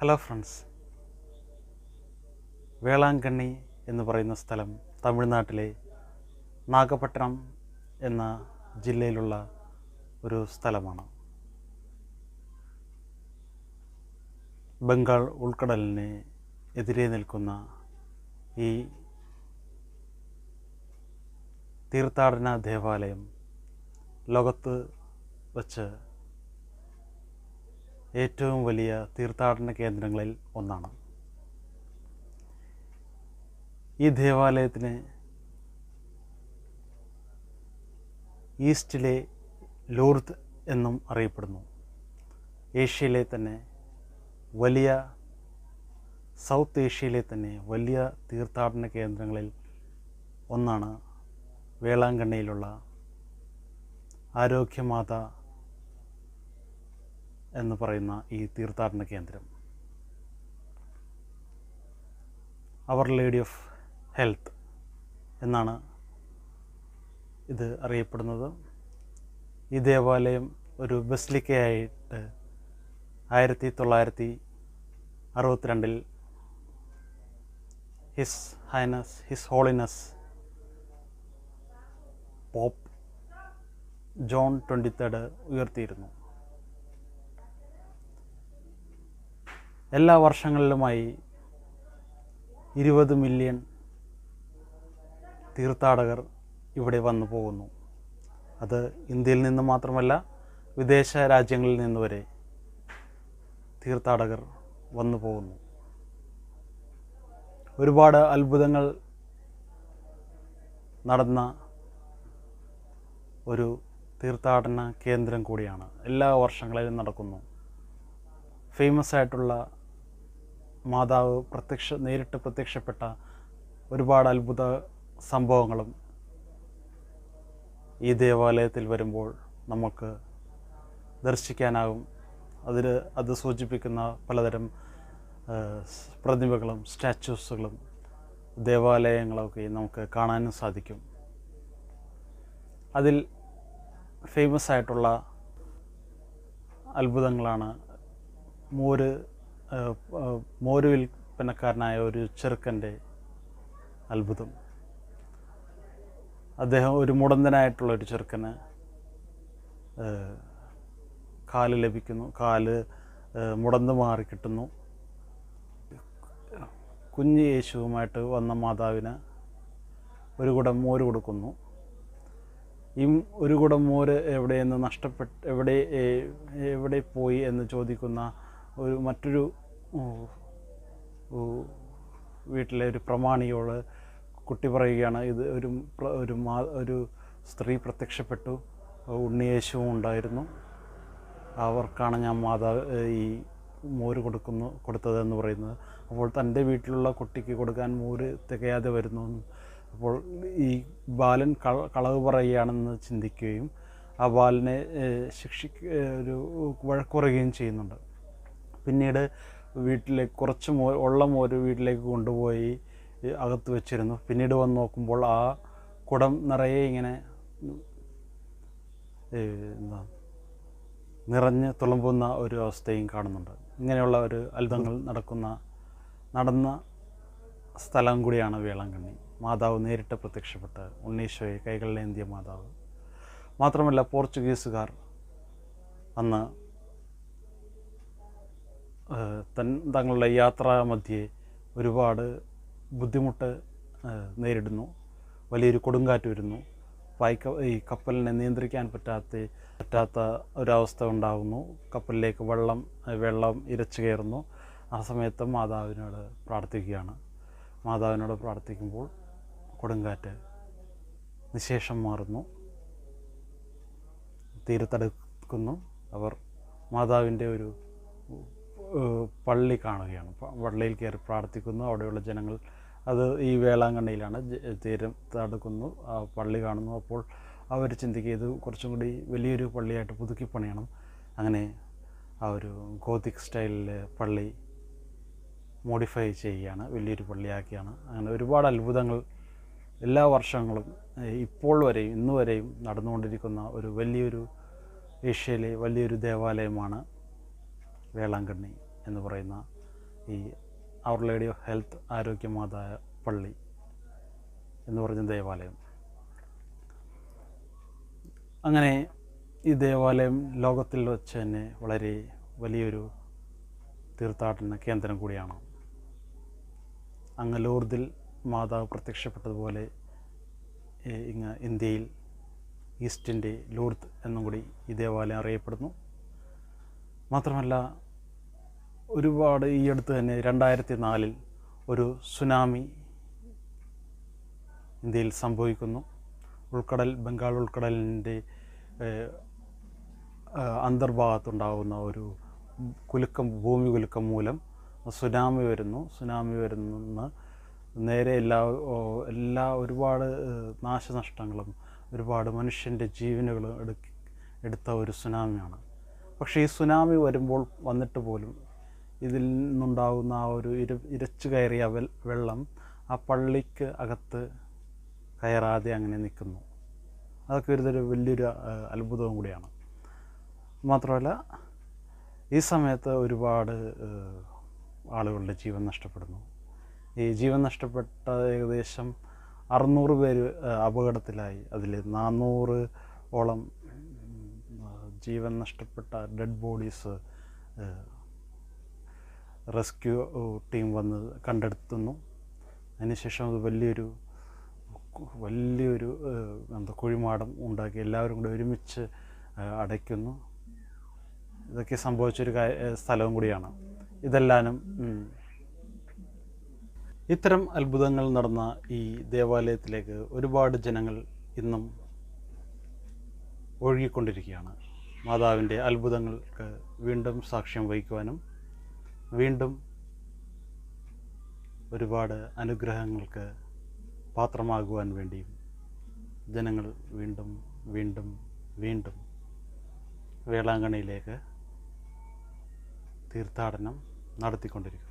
Hello friends Velankanni എന്ന് പറയുന്ന സ്ഥലം തമിഴ്നാട്ടിലെ നാഗപട്ടണം എന്ന ജില്ലയിലുള്ള ഒരു സ്ഥലമാണ്. ബംഗാൾ ഉൾക്കടലിന് എതിരെ നിൽക്കുന്ന ഈ തീർത്ഥാടന ദേവാലയം ലോകത്ത് വച്ച് ഏറ്റവും വലിയ തീർത്ഥാടന കേന്ദ്രങ്ങളിൽ ഒന്നാണ്. ഈ ദേവാലയത്തിന് ഈസ്റ്റിലെ ലൂർദ് എന്നും അറിയപ്പെടുന്നു. ഏഷ്യയിലെ തന്നെ വലിയ സൗത്ത് ഏഷ്യയിലെ തന്നെ വലിയ തീർത്ഥാടന കേന്ദ്രങ്ങളിൽ ഒന്നാണ് വേളാങ്കണ്ണിയിലുള്ള ആരോഗ്യമാത എന്ന് പറയുന്ന ഈ തീർത്ഥാടന കേന്ദ്രം. അവർ ലേഡി ഓഫ് ഹെൽത്ത് എന്നാണ് ഇത് അറിയപ്പെടുന്നത്. ഈ ദേവാലയം ഒരു ബസ്ലിക്കയായിട്ട് ആയിരത്തി തൊള്ളായിരത്തി അറുപത്തിരണ്ടിൽ His Highness His Holiness Pope John twenty third ഉയർത്തിയിരുന്നു. എല്ലാ വർഷങ്ങളിലുമായി ഇരുപത് മില്യൺ തീർത്ഥാടകർ ഇവിടെ വന്നു പോകുന്നു. അത് ഇന്ത്യയിൽ നിന്ന് മാത്രമല്ല വിദേശ രാജ്യങ്ങളിൽ നിന്ന് വരെ തീർത്ഥാടകർ വന്നു പോകുന്നു. ഒരുപാട് അത്ഭുതങ്ങൾ നടന്ന ഒരു തീർത്ഥാടന കേന്ദ്രം കൂടിയാണ്. എല്ലാ വർഷങ്ങളിലും നടക്കുന്നു. ഫേമസ് ആയിട്ടുള്ള മാതാവ് പ്രത്യക്ഷ നേരിട്ട് പ്രത്യക്ഷപ്പെട്ട ഒരുപാട് അത്ഭുത സംഭവങ്ങളും ഈ ദേവാലയത്തിൽ വരുമ്പോൾ നമുക്ക് ദർശിക്കാനാകും. അതിൽ അത് സൂചിപ്പിക്കുന്ന പലതരം പ്രതിമകളും സ്റ്റാച്യൂസുകളും ദേവാലയങ്ങളൊക്കെ നമുക്ക് കാണാനും സാധിക്കും. അതിൽ ഫേമസ് ആയിട്ടുള്ള അത്ഭുതങ്ങളാണ് മോര് മോര് വിൽപ്പനക്കാരനായ ഒരു ചെറുക്കന്റെ അത്ഭുതം. അദ്ദേഹം ഒരു മുടന്തനായിട്ടുള്ള ഒരു ചെറുക്കന് കാൽ ലഭിക്കുന്നു കാൽ മുടന്ത് മാറി കിട്ടുന്നു. കുഞ്ഞ് യേശുവുമായിട്ട് വന്ന മാതാവിന് ഒരു കുടം മോര് കൊടുക്കുന്നു. ഈ ഒരു കുടം മോര് എവിടെയെന്ന് നഷ്ടപ്പെട്ട് എവിടെ എവിടെ പോയി എന്ന് ചോദിക്കുന്ന ഒരു മറ്റൊരു വീട്ടിലെ ഒരു പ്രമാണിയോട് കുട്ടി പറയുകയാണ് ഇത് ഒരു ഒരു മാ ഒരു സ്ത്രീ പ്രത്യക്ഷപ്പെട്ടു ഉണ്ണിയേശുവും ഉണ്ടായിരുന്നു അവർക്കാണ് ഞാൻ മാതാ ഈ മോര് കൊടുക്കുന്നു കൊടുത്തതെന്ന് പറയുന്നത്. അപ്പോൾ തന്റെ വീട്ടിലുള്ള കുട്ടിക്ക് കൊടുക്കാൻ മോര് തികയാതെ വരുന്നു അപ്പോൾ ഈ ബാലൻ കള കളവ് പറയുകയാണെന്ന് ചിന്തിക്കുകയും ആ ബാലനെ ശിക്ഷിക്ക ഒരു വഴക്കുറയുകയും ചെയ്യുന്നുണ്ട്. പിന്നീട് വീട്ടിലേക്ക് കുറച്ച് മോ ഉള്ള മോര് വീട്ടിലേക്ക് കൊണ്ടുപോയി അകത്ത് വെച്ചിരുന്നു. പിന്നീട് വന്ന് നോക്കുമ്പോൾ ആ കുടം നിറയെ ഇങ്ങനെ എന്താ നിറഞ്ഞ് തുളുമ്പുന്ന ഒരു അവസ്ഥയും കാണുന്നുണ്ട്. ഇങ്ങനെയുള്ള ഒരു അത്ഭുതങ്ങൾ നടക്കുന്ന നടന്ന സ്ഥലം കൂടിയാണ് വേളാങ്കണ്ണി. മാതാവ് നേരിട്ട് പ്രത്യക്ഷപ്പെട്ട് ഉണ്ണീശോയെ കൈകളിലേന്തിയ മാതാവ്. മാത്രമല്ല പോർച്ചുഗീസുകാർ അന്ന് തൻ തങ്ങളുടെ യാത്രാ മധ്യേ ഒരുപാട് ബുദ്ധിമുട്ട് നേരിടുന്നു. വലിയൊരു കൊടുങ്കാറ്റ് വരുന്നു. പായ്ക്ക ഈ കപ്പലിനെ നിയന്ത്രിക്കാൻ പറ്റാത്ത പറ്റാത്ത ഒരവസ്ഥ ഉണ്ടാകുന്നു കപ്പലിലേക്ക് വെള്ളം വെള്ളം ഇരച്ചു കയറുന്നു. ആ സമയത്ത് മാതാവിനോട് പ്രാർത്ഥിക്കുകയാണ്. മാതാവിനോട് പ്രാർത്ഥിക്കുമ്പോൾ കൊടുങ്കാറ്റ് നിശേഷം മാറുന്നു. തീരത്തടുക്കുന്നു. അവർ മാതാവിന്റെ ഒരു പള്ളി കാണുകയാണ്. പള്ളിയിൽ കയറി പ്രാർത്ഥിക്കുന്നു. അവിടെയുള്ള ജനങ്ങൾ അത് ഈ വേളാങ്കണ്ണിയിലാണ് തീരം തടുക്കുന്നു. പള്ളി കാണുന്നു. അപ്പോൾ അവർ ചിന്തിക്കുക ഇത് കുറച്ചും കൂടി വലിയൊരു പള്ളിയായിട്ട് പുതുക്കി പണിയണം. അങ്ങനെ ആ ഒരു ഗോതിക് സ്റ്റൈലിൽ പള്ളി മോഡിഫൈ ചെയ്യുകയാണ്. വലിയൊരു പള്ളിയാക്കിയാണ്. അങ്ങനെ ഒരുപാട് അത്ഭുതങ്ങൾ എല്ലാ വർഷങ്ങളും ഇപ്പോൾ വരെയും ഇന്നുവരെയും നടന്നുകൊണ്ടിരിക്കുന്ന ഒരു വലിയൊരു ഏഷ്യയിലെ വലിയൊരു ദേവാലയമാണ് വേളാങ്കണ്ണി എന്ന് പറയുന്ന ഈ അവർ ലേഡി ഓഫ് ഹെൽത്ത് ആരോഗ്യമാതായ പള്ളി എന്ന് പറഞ്ഞ ദേവാലയം. അങ്ങനെ ഈ ദേവാലയം ലോകത്തിൽ വെച്ച് തന്നെ വളരെ വലിയൊരു തീർത്ഥാടന കേന്ദ്രം കൂടിയാണ്. അങ്ങ് ലൂർദിൽ മാതാവ് പ്രത്യക്ഷപ്പെട്ടതുപോലെ ഇങ്ങ് ഇന്ത്യയിൽ ഈസ്റ്റിന്റെ ലൂർദ് എന്നും കൂടി ഈ ദേവാലയം അറിയപ്പെടുന്നു. മാത്രമല്ല ഒരുപാട് ഈ അടുത്ത് തന്നെ രണ്ടായിരത്തി നാലിൽ ഒരു സുനാമി ഇന്ത്യയിൽ സംഭവിക്കുന്നു. ഉൾക്കടൽ ബംഗാൾ ഉൾക്കടലിന്റെ അന്തർഭാഗത്തുണ്ടാകുന്ന ഒരു കുലുക്കം ഭൂമി കുലുക്കം മൂലം സുനാമി വരുന്നു. സുനാമി വരുന്ന നേരെ എല്ലാ എല്ലാ ഒരുപാട് നാശനഷ്ടങ്ങളും ഒരുപാട് മനുഷ്യന്റെ ജീവനുകളും എടുത്ത ഒരു സുനാമിയാണ്. പക്ഷേ ഈ സുനാമി വരുമ്പോൾ വന്നിട്ട് പോലും ഇതിൽ നിന്നുണ്ടാകുന്ന ആ ഒരു ഇര ഇരച്ചു കയറിയ വെള്ളം ആ പള്ളിക്ക് അകത്ത് കയറാതെ അങ്ങനെ നിൽക്കുന്നു. അതൊക്കെ ഒരു വലിയൊരു അത്ഭുതവും കൂടിയാണ്. മാത്രമല്ല ഈ സമയത്ത് ഒരുപാട് ആളുകളുടെ ജീവൻ നഷ്ടപ്പെടുന്നു. ഈ ജീവൻ നഷ്ടപ്പെട്ട ഏകദേശം അറുന്നൂറ് പേര് അപകടത്തിലായി. അതിൽ നാനൂറ് ഓളം ജീവൻ നഷ്ടപ്പെട്ട ഡെഡ് ബോഡീസ് റെസ്ക്യൂ ടീം വന്ന് കണ്ടെടുത്തുന്നു അതിനുശേഷം അത് വലിയൊരു വലിയൊരു എന്താ കുഴിമാടം ഉണ്ടാക്കി എല്ലാവരും കൂടി ഒരുമിച്ച് അടയ്ക്കുന്നു. ഇതൊക്കെ സംഭവിച്ചൊരു സ്ഥലവും കൂടിയാണ്. ഇതെല്ലാനും ഇത്തരം അത്ഭുതങ്ങൾ നടന്ന ഈ ദേവാലയത്തിലേക്ക് ഒരുപാട് ജനങ്ങൾ ഇന്നും ഒഴുകിക്കൊണ്ടിരിക്കുകയാണ്. മാതാവിന്റെ അത്ഭുതങ്ങൾക്ക് വീണ്ടും സാക്ഷ്യം വഹിക്കുവാനും വീണ്ടും ഒരുപാട് അനുഗ്രഹങ്ങൾക്ക് പാത്രമാകുവാൻ വേണ്ടിയും ജനങ്ങൾ വീണ്ടും വീണ്ടും വീണ്ടും വേളാങ്കണിയിലേക്ക് തീർത്ഥാടനം നടത്തിക്കൊണ്ടിരിക്കുന്നു.